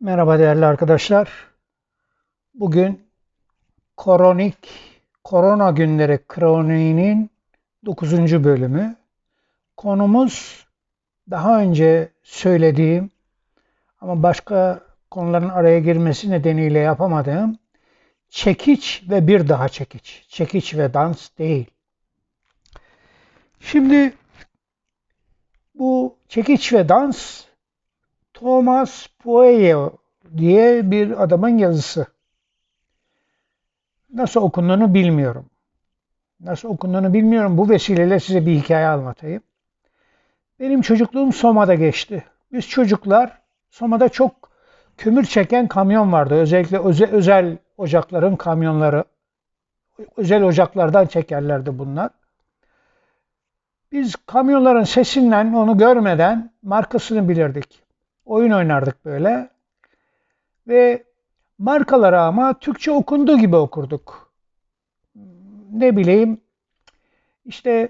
Merhaba değerli arkadaşlar. Bugün kronik korona günleri kroniğinin 9. bölümü. Konumuz daha önce söylediğim ama başka konuların araya girmesi nedeniyle yapamadığım çekiç ve bir daha çekiç. Çekiç ve dans değil. Şimdi bu çekiç ve dans Thomas Pueyo diye bir adamın yazısı. Nasıl okunduğunu bilmiyorum. Nasıl okunduğunu bilmiyorum. Bu vesileyle size bir hikaye anlatayım. Benim çocukluğum Soma'da geçti. Biz çocuklar Soma'da çok kömür çeken kamyon vardı. Özellikle özel, özel ocakların kamyonları. Özel ocaklardan çekerlerdi bunlar. Biz kamyonların sesinden onu görmeden markasını bilirdik oyun oynardık böyle. Ve markaları ama Türkçe okunduğu gibi okurduk. Ne bileyim işte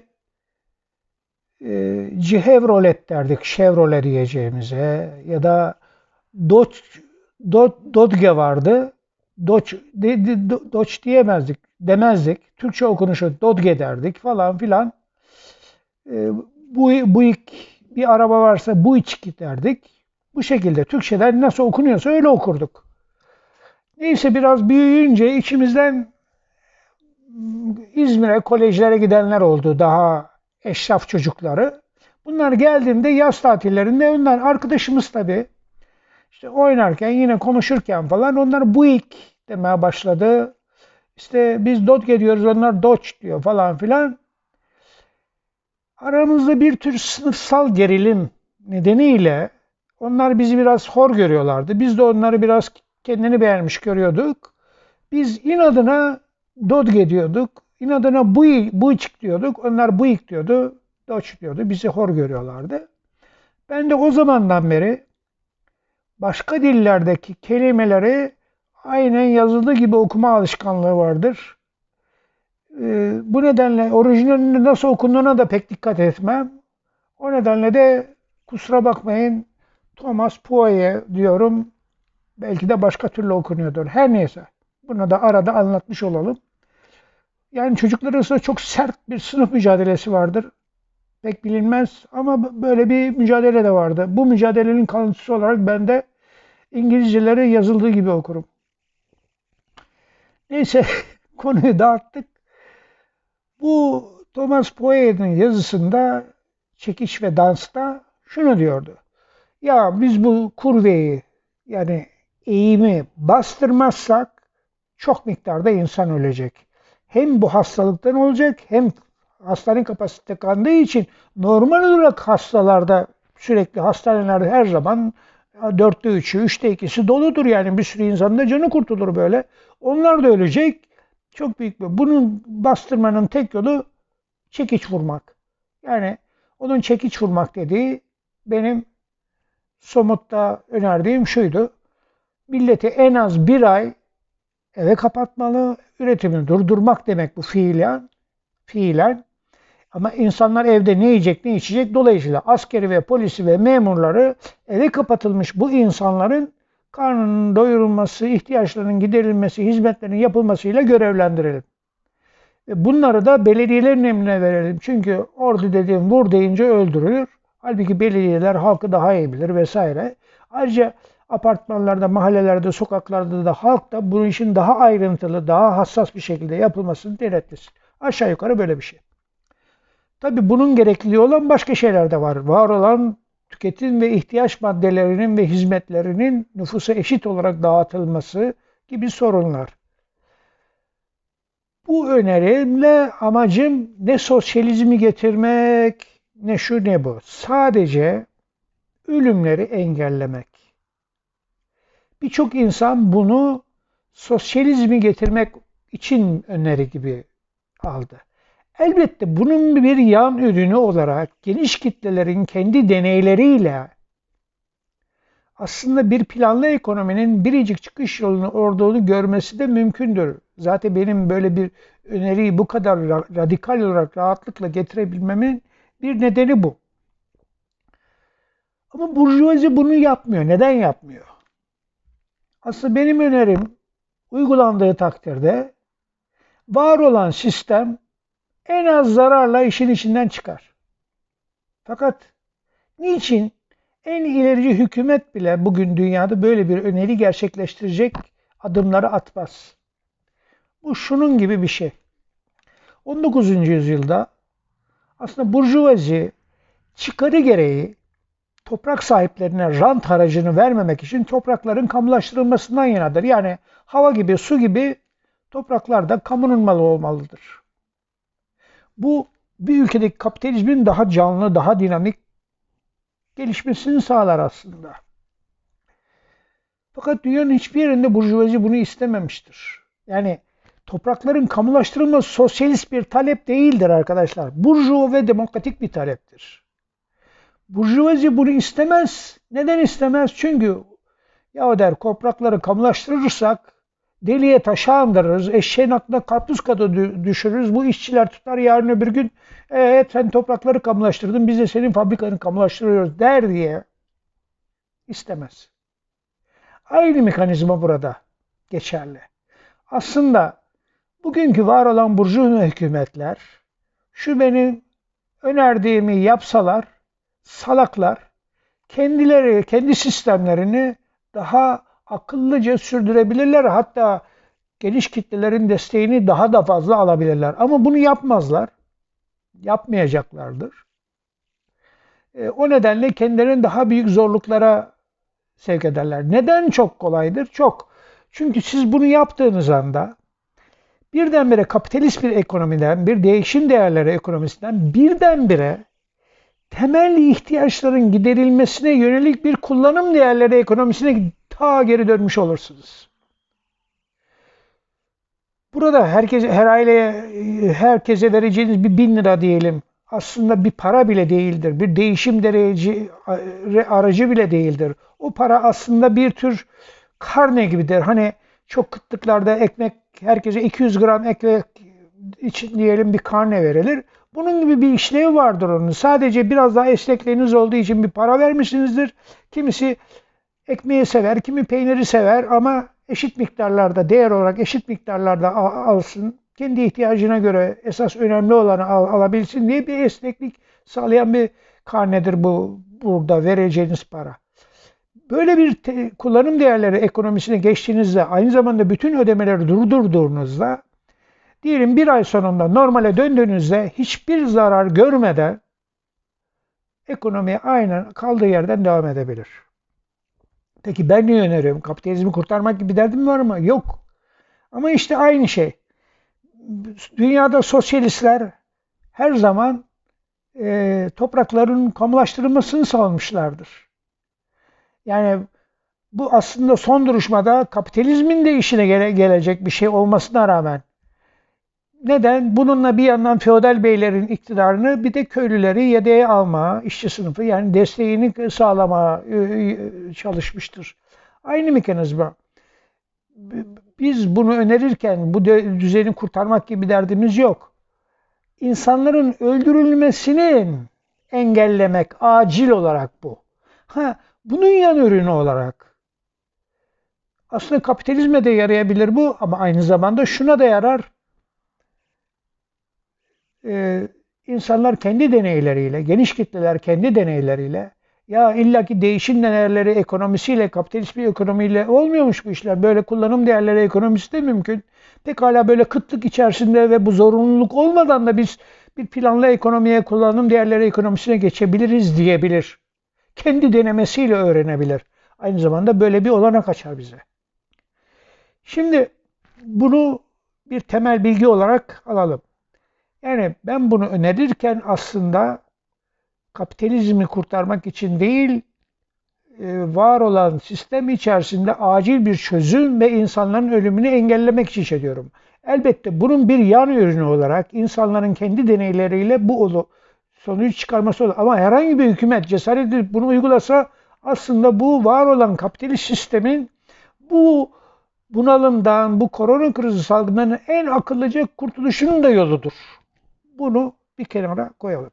e, Chevrolet derdik Chevrolet diyeceğimize ya da Dodge, Dodge, vardı. Dodge, Dodge diyemezdik, demezdik. Türkçe okunuşu Dodge derdik falan filan. E, bu, bu bir araba varsa bu içki derdik. Bu şekilde Türkçeler nasıl okunuyorsa öyle okurduk. Neyse biraz büyüyünce içimizden İzmir'e kolejlere gidenler oldu daha eşraf çocukları. Bunlar geldiğinde yaz tatillerinde onlar arkadaşımız tabii. İşte oynarken yine konuşurken falan onlar bu ilk demeye başladı. İşte biz Dodge diyoruz onlar Dodge diyor falan filan. Aramızda bir tür sınıfsal gerilim nedeniyle onlar bizi biraz hor görüyorlardı. Biz de onları biraz kendini beğenmiş görüyorduk. Biz inadına Dodge diyorduk. İnadına bu Buick diyorduk. Onlar Buick diyordu. Dodge diyordu. Bizi hor görüyorlardı. Ben de o zamandan beri başka dillerdeki kelimeleri aynen yazıldığı gibi okuma alışkanlığı vardır. Ee, bu nedenle orijinalinde nasıl okunduğuna da pek dikkat etmem. O nedenle de kusura bakmayın Thomas Poe diyorum. Belki de başka türlü okunuyordur. Her neyse. Bunu da arada anlatmış olalım. Yani çocuklar arasında çok sert bir sınıf mücadelesi vardır. Pek bilinmez ama böyle bir mücadele de vardı. Bu mücadelenin kalıntısı olarak ben de İngilizceleri yazıldığı gibi okurum. Neyse konuyu dağıttık. Bu Thomas Poe'nin yazısında Çekiş ve Dans'ta şunu diyordu. Ya biz bu kurveyi yani eğimi bastırmazsak çok miktarda insan ölecek. Hem bu hastalıktan olacak hem hastane kapasite kandığı için normal olarak hastalarda sürekli hastanelerde her zaman dörtte üçü, üçte ikisi doludur yani bir sürü insanın da canı kurtulur böyle. Onlar da ölecek. Çok büyük bir. Bunun bastırmanın tek yolu çekiç vurmak. Yani onun çekiç vurmak dediği benim somutta önerdiğim şuydu. Milleti en az bir ay eve kapatmalı, üretimi durdurmak demek bu fiilen. Fiilen. Ama insanlar evde ne yiyecek ne içecek dolayısıyla askeri ve polisi ve memurları eve kapatılmış bu insanların karnının doyurulması, ihtiyaçlarının giderilmesi, hizmetlerin yapılmasıyla görevlendirelim. Bunları da belediyelerin emrine verelim. Çünkü ordu dediğim vur deyince öldürülür. Halbuki belediyeler halkı daha iyi bilir vesaire. Ayrıca apartmanlarda, mahallelerde, sokaklarda da halk da bu işin daha ayrıntılı, daha hassas bir şekilde yapılmasını denetlesin. Aşağı yukarı böyle bir şey. Tabi bunun gerekliliği olan başka şeyler de var. Var olan tüketim ve ihtiyaç maddelerinin ve hizmetlerinin nüfusa eşit olarak dağıtılması gibi sorunlar. Bu önerimle amacım ne sosyalizmi getirmek, ne şu ne bu. Sadece ölümleri engellemek. Birçok insan bunu sosyalizmi getirmek için öneri gibi aldı. Elbette bunun bir yan ürünü olarak geniş kitlelerin kendi deneyleriyle aslında bir planlı ekonominin biricik çıkış yolunu olduğunu görmesi de mümkündür. Zaten benim böyle bir öneriyi bu kadar radikal olarak rahatlıkla getirebilmemin bir nedeni bu. Ama burjuvazi bunu yapmıyor. Neden yapmıyor? Aslında benim önerim uygulandığı takdirde var olan sistem en az zararla işin içinden çıkar. Fakat niçin en ilerici hükümet bile bugün dünyada böyle bir öneri gerçekleştirecek adımları atmaz. Bu şunun gibi bir şey. 19. yüzyılda aslında burjuvazi çıkarı gereği toprak sahiplerine rant haracını vermemek için toprakların kamulaştırılmasından yanadır. Yani hava gibi, su gibi topraklar da kamunun malı olmalıdır. Bu bir ülkedeki kapitalizmin daha canlı, daha dinamik gelişmesini sağlar aslında. Fakat dünyanın hiçbir yerinde burjuvazi bunu istememiştir. Yani toprakların kamulaştırılması sosyalist bir talep değildir arkadaşlar. Burjuva ve demokratik bir taleptir. Burjuvazi bunu istemez. Neden istemez? Çünkü ya der toprakları kamulaştırırsak deliye taşı andırırız, eşeğin aklına karpuz kadı düşürürüz. Bu işçiler tutar yarın öbür gün evet sen toprakları kamulaştırdın biz de senin fabrikanı kamulaştırıyoruz der diye istemez. Aynı mekanizma burada geçerli. Aslında bugünkü var olan burjuva hükümetler şu benim önerdiğimi yapsalar salaklar kendileri kendi sistemlerini daha akıllıca sürdürebilirler. Hatta geniş kitlelerin desteğini daha da fazla alabilirler. Ama bunu yapmazlar. Yapmayacaklardır. E, o nedenle kendilerini daha büyük zorluklara sevk ederler. Neden çok kolaydır? Çok. Çünkü siz bunu yaptığınız anda birdenbire kapitalist bir ekonomiden, bir değişim değerleri ekonomisinden birdenbire temel ihtiyaçların giderilmesine yönelik bir kullanım değerleri ekonomisine ta geri dönmüş olursunuz. Burada herkese, her aileye, herkese vereceğiniz bir bin lira diyelim. Aslında bir para bile değildir. Bir değişim dereci aracı bile değildir. O para aslında bir tür karne gibidir. Hani çok kıtlıklarda ekmek, herkese 200 gram ekmek için diyelim bir karne verilir. Bunun gibi bir işlevi vardır onun. Sadece biraz daha esnekliğiniz olduğu için bir para vermişsinizdir. Kimisi ekmeği sever, kimi peyniri sever ama eşit miktarlarda, değer olarak eşit miktarlarda alsın. Kendi ihtiyacına göre esas önemli olanı al, alabilsin diye bir esneklik sağlayan bir karnedir bu burada vereceğiniz para. Böyle bir te, kullanım değerleri ekonomisine geçtiğinizde aynı zamanda bütün ödemeleri durdurduğunuzda diyelim bir ay sonunda normale döndüğünüzde hiçbir zarar görmeden ekonomi aynen kaldığı yerden devam edebilir. Peki ben ne öneriyorum? Kapitalizmi kurtarmak gibi derdim var mı? Yok. Ama işte aynı şey. Dünyada sosyalistler her zaman e, toprakların kamulaştırılmasını savunmuşlardır. Yani bu aslında son duruşmada kapitalizmin de işine gele, gelecek bir şey olmasına rağmen neden? Bununla bir yandan feodal beylerin iktidarını bir de köylüleri yedeğe alma, işçi sınıfı yani desteğini sağlama e, e, çalışmıştır. Aynı mekanizma. Biz bunu önerirken bu düzeni kurtarmak gibi derdimiz yok. İnsanların öldürülmesini engellemek acil olarak bu. Ha, bunun yan ürünü olarak aslında kapitalizme de yarayabilir bu ama aynı zamanda şuna da yarar e, insanlar kendi deneyleriyle, geniş kitleler kendi deneyleriyle ya illaki değişim değerleri ekonomisiyle, kapitalist bir ekonomiyle olmuyormuş bu işler. Böyle kullanım değerleri ekonomisi de mümkün. Pekala böyle kıtlık içerisinde ve bu zorunluluk olmadan da biz bir planlı ekonomiye, kullanım değerleri ekonomisine geçebiliriz diyebilir. Kendi denemesiyle öğrenebilir. Aynı zamanda böyle bir olanak açar bize. Şimdi bunu bir temel bilgi olarak alalım. Yani ben bunu önerirken aslında kapitalizmi kurtarmak için değil, e, var olan sistem içerisinde acil bir çözüm ve insanların ölümünü engellemek için söylüyorum. Elbette bunun bir yan ürünü olarak insanların kendi deneyleriyle bu sonuç çıkarması olur. Ama herhangi bir hükümet cesaret edip bunu uygulasa aslında bu var olan kapitalist sistemin bu bunalımdan, bu korona krizi salgınlarının en akıllıca kurtuluşunun da yoludur. Bunu bir kenara koyalım.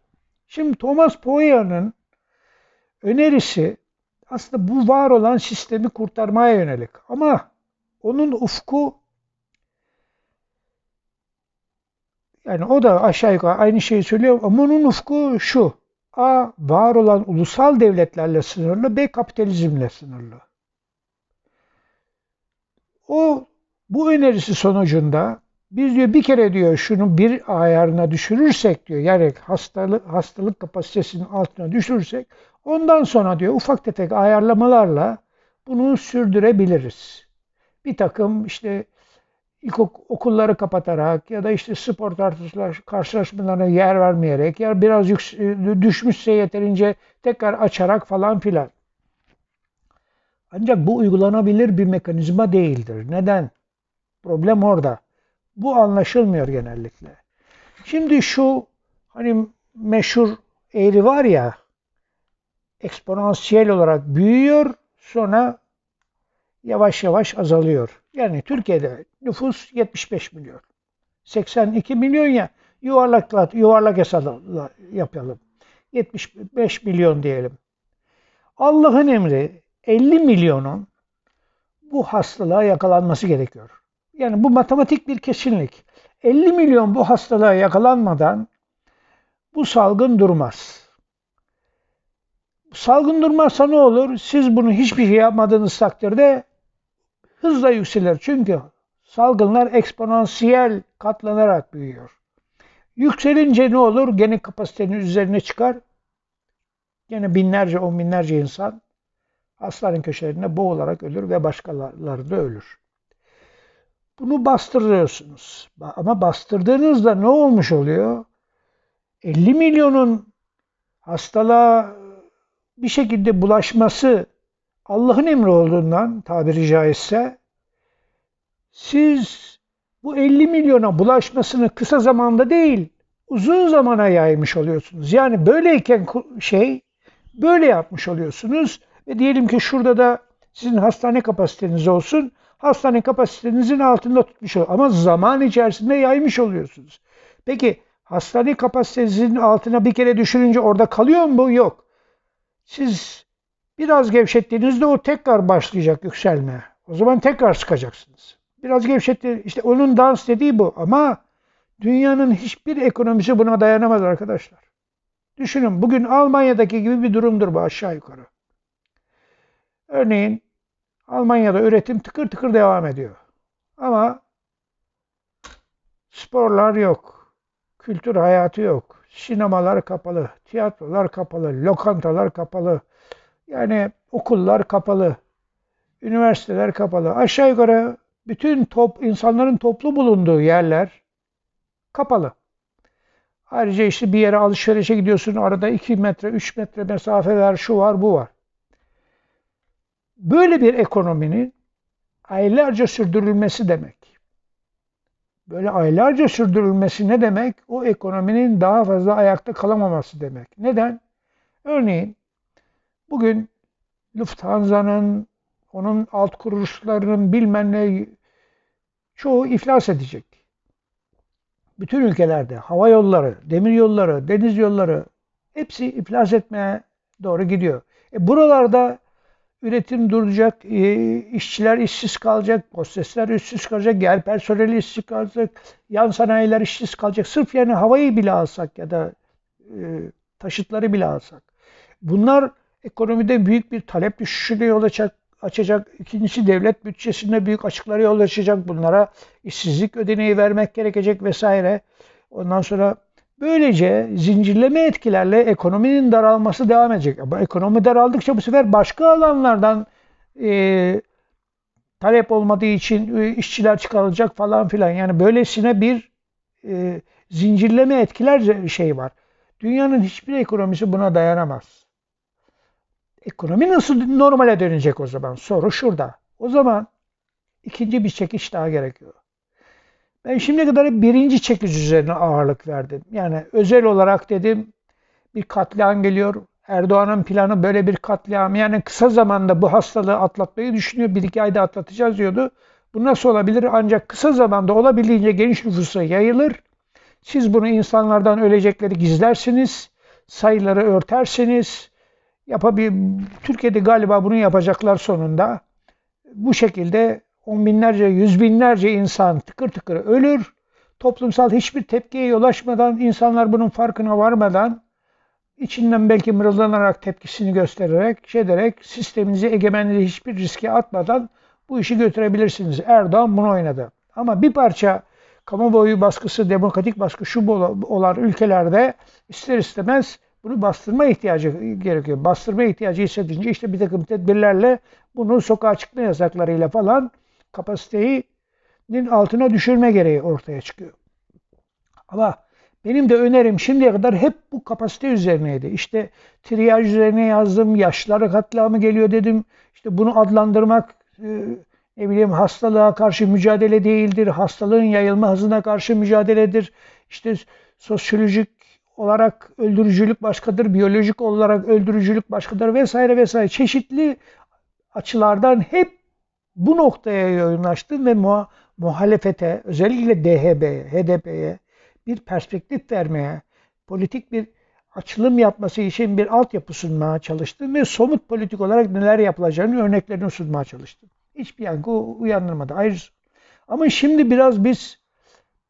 Şimdi Thomas Poya'nın önerisi aslında bu var olan sistemi kurtarmaya yönelik. Ama onun ufku yani o da aşağı yukarı aynı şeyi söylüyor ama onun ufku şu. A. Var olan ulusal devletlerle sınırlı. B. Kapitalizmle sınırlı. O bu önerisi sonucunda biz diyor bir kere diyor şunu bir ayarına düşürürsek diyor yani hastalık hastalık kapasitesinin altına düşürürsek ondan sonra diyor ufak tefek ayarlamalarla bunu sürdürebiliriz. Bir takım işte ilk okulları kapatarak ya da işte spor karşılaşmalarına yer vermeyerek ya biraz düşmüşse yeterince tekrar açarak falan filan. Ancak bu uygulanabilir bir mekanizma değildir. Neden? Problem orada. Bu anlaşılmıyor genellikle. Şimdi şu hani meşhur eğri var ya eksponansiyel olarak büyüyor sonra yavaş yavaş azalıyor. Yani Türkiye'de nüfus 75 milyon. 82 milyon ya yuvarlakla yuvarlak hesapla yapalım. 75 milyon diyelim. Allah'ın emri 50 milyonun bu hastalığa yakalanması gerekiyor. Yani bu matematik bir kesinlik. 50 milyon bu hastalığa yakalanmadan bu salgın durmaz. Salgın durmazsa ne olur? Siz bunu hiçbir şey yapmadığınız takdirde hızla yükselir. Çünkü salgınlar eksponansiyel katlanarak büyüyor. Yükselince ne olur? Gene kapasitenin üzerine çıkar. Gene binlerce, on binlerce insan hastane köşelerinde boğularak ölür ve başkaları da ölür. Bunu bastırıyorsunuz. Ama bastırdığınızda ne olmuş oluyor? 50 milyonun hastalığa bir şekilde bulaşması Allah'ın emri olduğundan tabiri caizse siz bu 50 milyona bulaşmasını kısa zamanda değil uzun zamana yaymış oluyorsunuz. Yani böyleyken şey böyle yapmış oluyorsunuz ve diyelim ki şurada da sizin hastane kapasiteniz olsun hastane kapasitenizin altında tutmuş oluyor. Ama zaman içerisinde yaymış oluyorsunuz. Peki hastane kapasitenizin altına bir kere düşürünce orada kalıyor mu? Yok. Siz biraz gevşettiğinizde o tekrar başlayacak yükselme. O zaman tekrar sıkacaksınız. Biraz gevşetti. İşte onun dans dediği bu. Ama dünyanın hiçbir ekonomisi buna dayanamaz arkadaşlar. Düşünün bugün Almanya'daki gibi bir durumdur bu aşağı yukarı. Örneğin Almanya'da üretim tıkır tıkır devam ediyor. Ama sporlar yok. Kültür hayatı yok. Sinemalar kapalı, tiyatrolar kapalı, lokantalar kapalı. Yani okullar kapalı, üniversiteler kapalı. Aşağı yukarı bütün top, insanların toplu bulunduğu yerler kapalı. Ayrıca işte bir yere alışverişe gidiyorsun arada 2 metre, 3 metre mesafe ver, şu var, bu var. Böyle bir ekonominin aylarca sürdürülmesi demek. Böyle aylarca sürdürülmesi ne demek? O ekonominin daha fazla ayakta kalamaması demek. Neden? Örneğin bugün Lufthansa'nın, onun alt kuruluşlarının bilmem ne çoğu iflas edecek. Bütün ülkelerde hava yolları, demir yolları, deniz yolları hepsi iflas etmeye doğru gidiyor. E buralarda üretim duracak, e, işçiler işsiz kalacak, hostesler işsiz kalacak, gel personeli işsiz kalacak, yan sanayiler işsiz kalacak. Sırf yani havayı bile alsak ya da e, taşıtları bile alsak. Bunlar ekonomide büyük bir talep düşüşüne yol açacak, açacak. İkincisi devlet bütçesinde büyük açıklara yol açacak bunlara. işsizlik ödeneği vermek gerekecek vesaire. Ondan sonra Böylece zincirleme etkilerle ekonominin daralması devam edecek. Ama ekonomi daraldıkça bu sefer başka alanlardan e, talep olmadığı için e, işçiler çıkarılacak falan filan. Yani böylesine bir e, zincirleme etkiler şey var. Dünyanın hiçbir ekonomisi buna dayanamaz. Ekonomi nasıl normale dönecek o zaman? Soru şurada. O zaman ikinci bir çekiş daha gerekiyor. Ben şimdiye kadar birinci çekiş üzerine ağırlık verdim. Yani özel olarak dedim bir katliam geliyor. Erdoğan'ın planı böyle bir katliam. Yani kısa zamanda bu hastalığı atlatmayı düşünüyor. Bir iki ayda atlatacağız diyordu. Bu nasıl olabilir? Ancak kısa zamanda olabildiğince geniş nüfusa yayılır. Siz bunu insanlardan ölecekleri gizlersiniz. Sayıları örtersiniz. Yapabil Türkiye'de galiba bunu yapacaklar sonunda. Bu şekilde on binlerce, yüz binlerce insan tıkır tıkır ölür. Toplumsal hiçbir tepkiye yol açmadan, insanlar bunun farkına varmadan, içinden belki mırıldanarak tepkisini göstererek, şey ederek, sisteminizi egemenliği hiçbir riske atmadan bu işi götürebilirsiniz. Erdoğan bunu oynadı. Ama bir parça kamuoyu baskısı, demokratik baskı şu olan ülkelerde ister istemez bunu bastırma ihtiyacı gerekiyor. Bastırma ihtiyacı hissedince işte bir takım tedbirlerle bunu sokağa çıkma yasaklarıyla falan kapasitenin altına düşürme gereği ortaya çıkıyor. Ama benim de önerim şimdiye kadar hep bu kapasite üzerineydi. İşte triyaj üzerine yazdım, yaşları katliamı geliyor dedim. İşte bunu adlandırmak e, ne bileyim hastalığa karşı mücadele değildir, hastalığın yayılma hızına karşı mücadeledir. İşte sosyolojik olarak öldürücülük başkadır, biyolojik olarak öldürücülük başkadır vesaire vesaire çeşitli açılardan hep bu noktaya yoğunlaştım ve muha muhalefete özellikle DHB'ye, HDP'ye bir perspektif vermeye, politik bir açılım yapması için bir altyapı sunmaya çalıştım ve somut politik olarak neler yapılacağını örneklerini sunmaya çalıştım. Hiçbir yankı uyandırmadı. Ayrıca ama şimdi biraz biz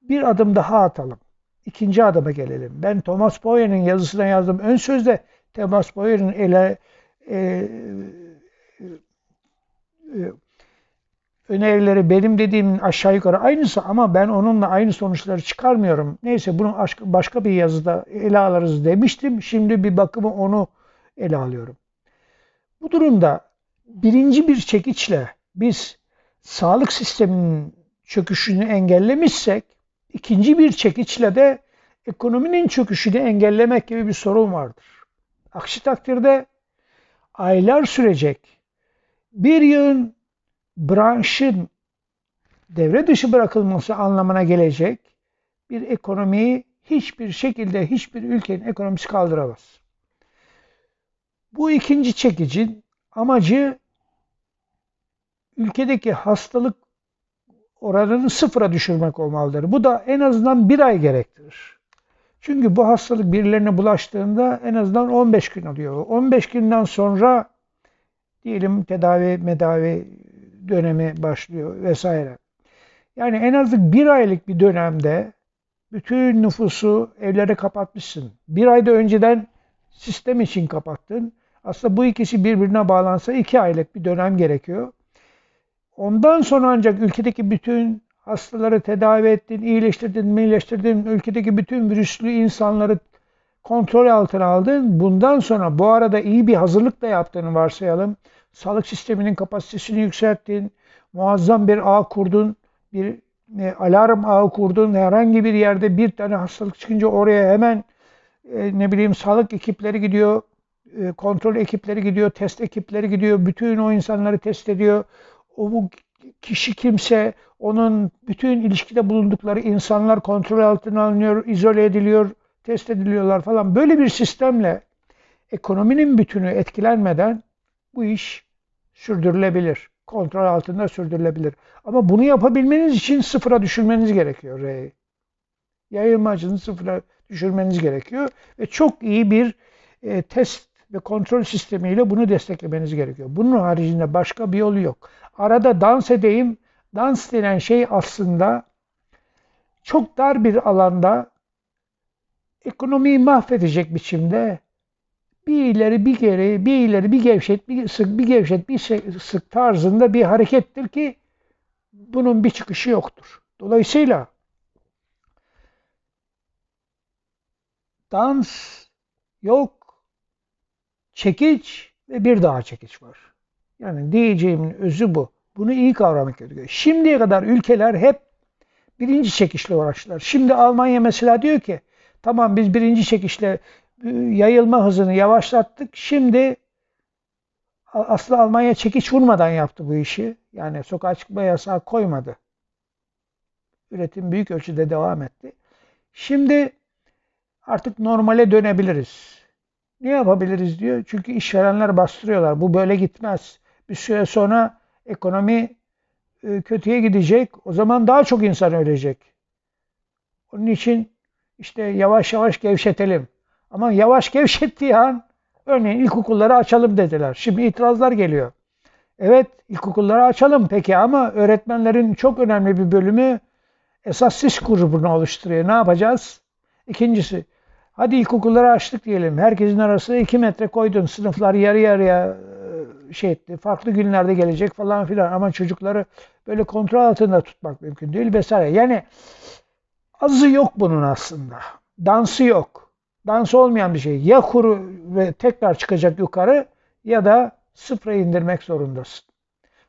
bir adım daha atalım. İkinci adıma gelelim. Ben Thomas Boyer'in yazısına yazdım. Ön sözde Thomas Boyer'in ele e, e, önerileri benim dediğimin aşağı yukarı aynısı ama ben onunla aynı sonuçları çıkarmıyorum. Neyse bunu başka bir yazıda ele alırız demiştim. Şimdi bir bakımı onu ele alıyorum. Bu durumda birinci bir çekiçle biz sağlık sisteminin çöküşünü engellemişsek ikinci bir çekiçle de ekonominin çöküşünü engellemek gibi bir sorun vardır. Aksi takdirde aylar sürecek bir yığın branşın devre dışı bırakılması anlamına gelecek bir ekonomiyi hiçbir şekilde hiçbir ülkenin ekonomisi kaldıramaz. Bu ikinci çekicin amacı ülkedeki hastalık oranını sıfıra düşürmek olmalıdır. Bu da en azından bir ay gerektirir. Çünkü bu hastalık birilerine bulaştığında en azından 15 gün alıyor. 15 günden sonra diyelim tedavi medavi dönemi başlıyor vesaire. Yani en az bir aylık bir dönemde bütün nüfusu evlere kapatmışsın. Bir ayda önceden sistem için kapattın. Aslında bu ikisi birbirine bağlansa iki aylık bir dönem gerekiyor. Ondan sonra ancak ülkedeki bütün hastaları tedavi ettin, iyileştirdin, iyileştirdin, ülkedeki bütün virüslü insanları kontrol altına aldın. Bundan sonra bu arada iyi bir hazırlık da yaptığını varsayalım. Sağlık sisteminin kapasitesini yükselttin, muazzam bir ağ kurdun, bir e, alarm ağı kurdun. Herhangi bir yerde bir tane hastalık çıkınca oraya hemen e, ne bileyim sağlık ekipleri gidiyor, e, kontrol ekipleri gidiyor, test ekipleri gidiyor. Bütün o insanları test ediyor o bu kişi kimse onun bütün ilişkide bulundukları insanlar kontrol altına alınıyor, izole ediliyor, test ediliyorlar falan. Böyle bir sistemle ekonominin bütünü etkilenmeden bu iş sürdürülebilir. Kontrol altında sürdürülebilir. Ama bunu yapabilmeniz için sıfıra düşürmeniz gerekiyor R'yi. Yayılma sıfıra düşürmeniz gerekiyor. Ve çok iyi bir e, test ve kontrol sistemiyle bunu desteklemeniz gerekiyor. Bunun haricinde başka bir yolu yok. Arada dans edeyim. Dans denen şey aslında çok dar bir alanda ekonomiyi mahvedecek biçimde bir ileri bir geri, bir ileri bir gevşet, bir sık, bir gevşet, bir sık tarzında bir harekettir ki bunun bir çıkışı yoktur. Dolayısıyla dans yok, çekiç ve bir daha çekiç var. Yani diyeceğimin özü bu. Bunu iyi kavramak gerekiyor. Şimdiye kadar ülkeler hep birinci çekişle uğraştılar. Şimdi Almanya mesela diyor ki tamam biz birinci çekişle e, yayılma hızını yavaşlattık. Şimdi aslında Almanya çekiş vurmadan yaptı bu işi. Yani sokağa çıkma yasağı koymadı. Üretim büyük ölçüde devam etti. Şimdi artık normale dönebiliriz. Ne yapabiliriz diyor. Çünkü işverenler bastırıyorlar. Bu böyle gitmez bir süre sonra ekonomi e, kötüye gidecek. O zaman daha çok insan ölecek. Onun için işte yavaş yavaş gevşetelim. Ama yavaş gevşettiği an Örneğin ilkokulları açalım dediler. Şimdi itirazlar geliyor. Evet ilkokulları açalım peki ama öğretmenlerin çok önemli bir bölümü esas sis grubunu oluşturuyor. Ne yapacağız? İkincisi hadi ilkokulları açtık diyelim. Herkesin arasında 2 metre koydun. Sınıflar yarı yarıya e, şey etti. Farklı günlerde gelecek falan filan ama çocukları böyle kontrol altında tutmak mümkün değil vesaire. Yani azı yok bunun aslında. Dansı yok. Dansı olmayan bir şey. Ya kuru ve tekrar çıkacak yukarı ya da sıfıra indirmek zorundasın.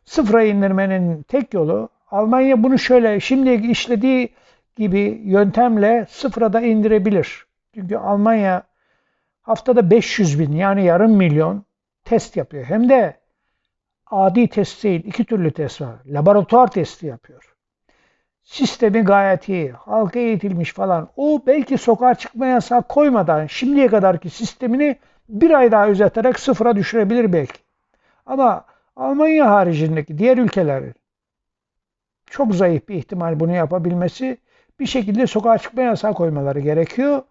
Sıfıra indirmenin tek yolu Almanya bunu şöyle şimdi işlediği gibi yöntemle sıfıra da indirebilir. Çünkü Almanya haftada 500 bin yani yarım milyon test yapıyor. Hem de adi test değil, iki türlü test var. Laboratuvar testi yapıyor. Sistemi gayet iyi, halka eğitilmiş falan. O belki sokağa çıkma yasağı koymadan şimdiye kadarki sistemini bir ay daha üzeterek sıfıra düşürebilir belki. Ama Almanya haricindeki diğer ülkelerin çok zayıf bir ihtimal bunu yapabilmesi bir şekilde sokağa çıkma yasağı koymaları gerekiyor.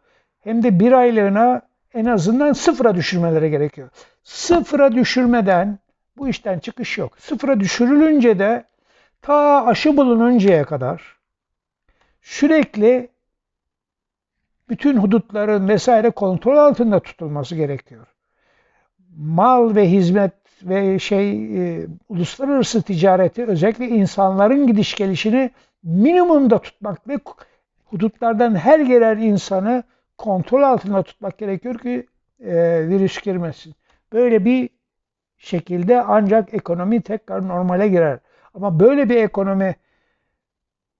Hem de bir aylığına en azından sıfıra düşürmeleri gerekiyor. Sıfıra düşürmeden bu işten çıkış yok. Sıfıra düşürülünce de ta aşı bulununcaya kadar sürekli bütün hudutların vesaire kontrol altında tutulması gerekiyor. Mal ve hizmet ve şey e, uluslararası ticareti özellikle insanların gidiş gelişini minimumda tutmak ve hudutlardan her gelen insanı kontrol altında tutmak gerekiyor ki e, virüs girmesin. Böyle bir şekilde ancak ekonomi tekrar normale girer. Ama böyle bir ekonomi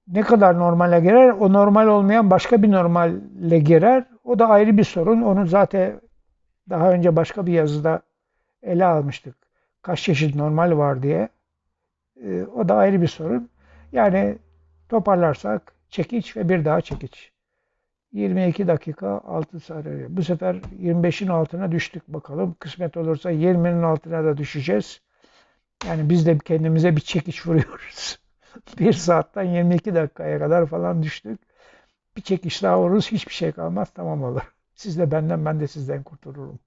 ne kadar normale girer? O normal olmayan başka bir normalle girer. O da ayrı bir sorun. Onu zaten daha önce başka bir yazıda ele almıştık. Kaç çeşit normal var diye. E, o da ayrı bir sorun. Yani toparlarsak çekiç ve bir daha çekiç. 22 dakika 6 saniye. Bu sefer 25'in altına düştük bakalım. Kısmet olursa 20'nin altına da düşeceğiz. Yani biz de kendimize bir çekiç vuruyoruz. bir saatten 22 dakikaya kadar falan düştük. Bir çekiş daha vururuz hiçbir şey kalmaz tamam olur. Siz de benden ben de sizden kurtulurum.